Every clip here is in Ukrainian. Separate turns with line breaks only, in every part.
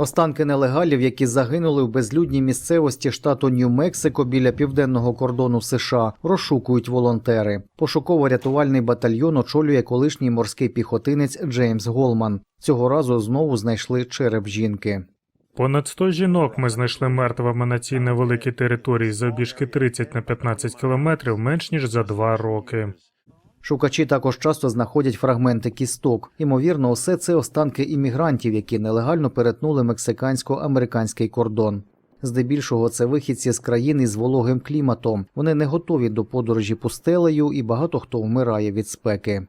Останки нелегалів, які загинули в безлюдній місцевості штату Нью-Мексико біля південного кордону США, розшукують волонтери. Пошуково-рятувальний батальйон очолює колишній морський піхотинець Джеймс Голман. Цього разу знову знайшли череп жінки.
Понад 100 жінок ми знайшли мертвими на цій невеликій території завбільшки 30 на 15 кілометрів менш ніж за два роки.
Шукачі також часто знаходять фрагменти кісток. Ймовірно, усе це останки іммігрантів, які нелегально перетнули мексикансько-американський кордон. Здебільшого це вихідці з країн із вологим кліматом. Вони не готові до подорожі пустелею, і багато хто вмирає від спеки.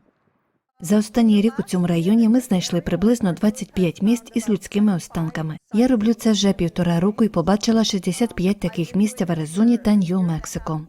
За останній рік у цьому районі ми знайшли приблизно 25 місць із людськими останками. Я роблю це вже півтора року і побачила 65 таких місць в Аризоні та Нью-Мексико.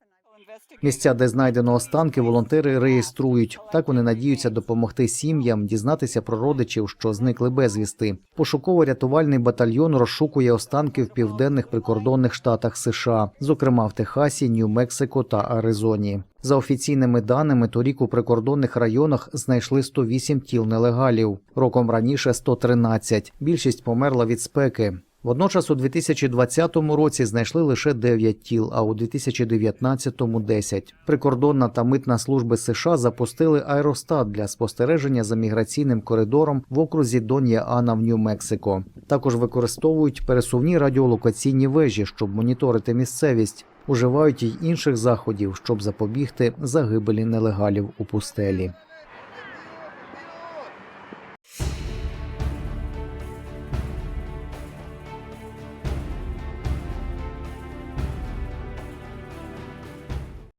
Місця, де знайдено останки, волонтери реєструють. Так вони надіються допомогти сім'ям дізнатися про родичів, що зникли безвісти. Пошуково-рятувальний батальйон розшукує останки в південних прикордонних штатах США, зокрема в Техасі, Нью-Мексико та Аризоні. За офіційними даними, торік у прикордонних районах знайшли 108 тіл нелегалів. Роком раніше 113. Більшість померла від спеки. Водночас у 2020 році знайшли лише 9 тіл, а у 2019 – 10. Прикордонна та митна служби США запустили аеростат для спостереження за міграційним коридором в окрузі Дон'я-Ана в Нью-Мексико. Також використовують пересувні радіолокаційні вежі, щоб моніторити місцевість. Уживають й інших заходів, щоб запобігти загибелі нелегалів у пустелі.